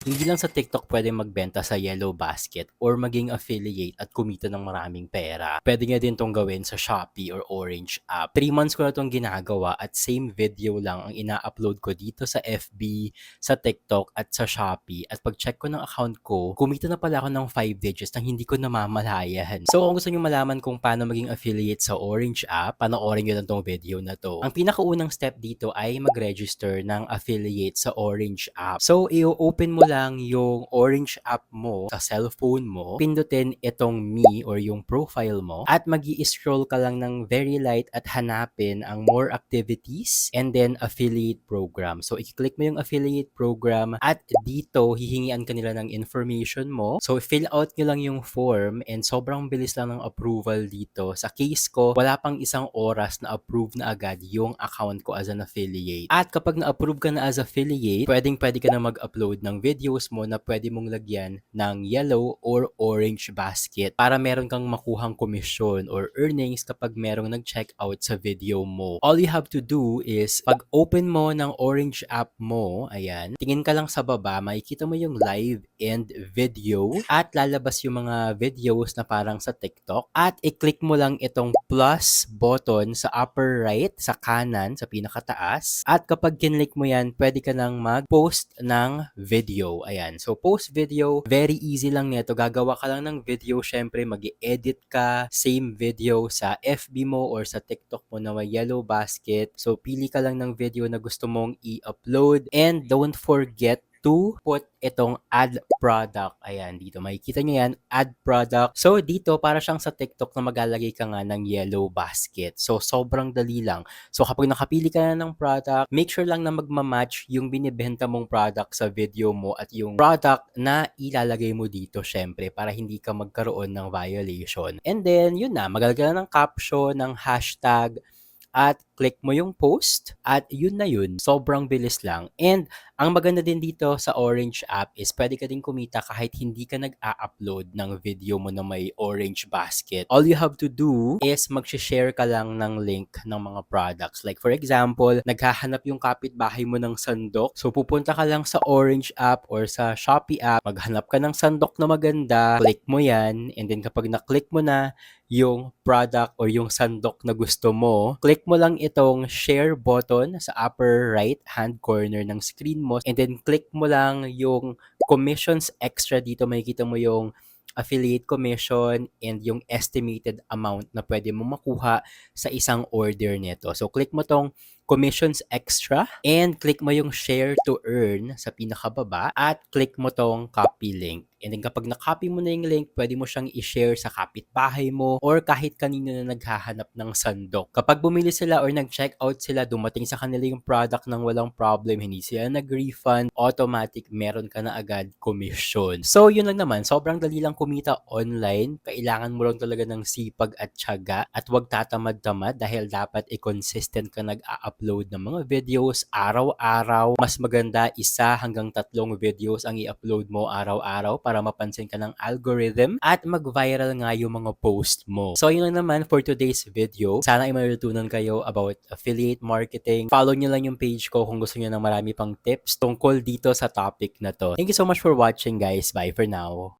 Hindi lang sa TikTok pwede magbenta sa Yellow Basket or maging affiliate at kumita ng maraming pera. Pwede nga din tong gawin sa Shopee or Orange app. 3 months ko na tong ginagawa at same video lang ang ina-upload ko dito sa FB, sa TikTok at sa Shopee. At pag-check ko ng account ko, kumita na pala ako ng 5 digits nang hindi ko namamalayan. So kung gusto nyo malaman kung paano maging affiliate sa Orange app, panoorin nyo lang tong video na to. Ang pinakaunang step dito ay mag-register ng affiliate sa Orange app. So i-open mo lang yung Orange app mo sa cellphone mo, pindutin itong me or yung profile mo at mag scroll ka lang ng very light at hanapin ang more activities and then affiliate program. So i-click mo yung affiliate program at dito hihingian ka nila ng information mo. So fill out nyo lang yung form and sobrang bilis lang ng approval dito. Sa case ko, wala pang isang oras na approve na agad yung account ko as an affiliate. At kapag na-approve ka na as affiliate, pwedeng pwede ka na mag-upload ng videos mo na pwede mong lagyan ng yellow or orange basket para meron kang makuhang komisyon or earnings kapag merong nag-check out sa video mo. All you have to do is pag open mo ng orange app mo, ayan, tingin ka lang sa baba, makikita mo yung live and video at lalabas yung mga videos na parang sa TikTok at i-click mo lang itong plus button sa upper right, sa kanan, sa pinakataas at kapag kinlik mo yan, pwede ka nang mag-post ng video. Ayan. So, post video, very easy lang nito. Gagawa ka lang ng video, syempre, mag edit ka, same video sa FB mo or sa TikTok mo na may yellow basket. So, pili ka lang ng video na gusto mong i-upload and don't forget to put itong add product. Ayan, dito makikita nyo yan, add product. So, dito para siyang sa TikTok na maglalagay ka nga ng yellow basket. So, sobrang dali lang. So, kapag nakapili ka na ng product, make sure lang na magmamatch yung binibenta mong product sa video mo at yung product na ilalagay mo dito, syempre, para hindi ka magkaroon ng violation. And then, yun na, magalagay na ng caption, ng hashtag, at click mo yung post at yun na yun. Sobrang bilis lang. And ang maganda din dito sa Orange app is pwede ka din kumita kahit hindi ka nag-a-upload ng video mo na may orange basket. All you have to do is mag-share ka lang ng link ng mga products. Like for example, naghahanap yung kapitbahay mo ng sandok. So pupunta ka lang sa Orange app or sa Shopee app, maghanap ka ng sandok na maganda, click mo yan, and then kapag na-click mo na, yung product or yung sandok na gusto mo, click mo lang itong share button sa upper right hand corner ng screen mo and then click mo lang yung commissions extra dito makikita mo yung affiliate commission and yung estimated amount na pwede mo makuha sa isang order nito. So click mo tong commissions extra and click mo yung share to earn sa pinakababa at click mo tong copy link. And then kapag na-copy mo na yung link, pwede mo siyang i-share sa kapitbahay mo or kahit kanino na naghahanap ng sandok. Kapag bumili sila or nag-check out sila, dumating sa kanila yung product ng walang problem, hindi sila nag-refund, automatic meron ka na agad commission. So yun lang naman, sobrang dali lang kumita online. Kailangan mo lang talaga ng sipag at tiyaga at wag tatamad-tamad dahil dapat i-consistent ka nag-a-upload ng mga videos araw-araw. Mas maganda isa hanggang tatlong videos ang i-upload mo araw-araw para mapansin ka ng algorithm at mag-viral nga yung mga post mo. So yun lang naman for today's video. Sana ay matutunan kayo about affiliate marketing. Follow nyo lang yung page ko kung gusto nyo ng marami pang tips tungkol dito sa topic na to. Thank you so much for watching guys. Bye for now.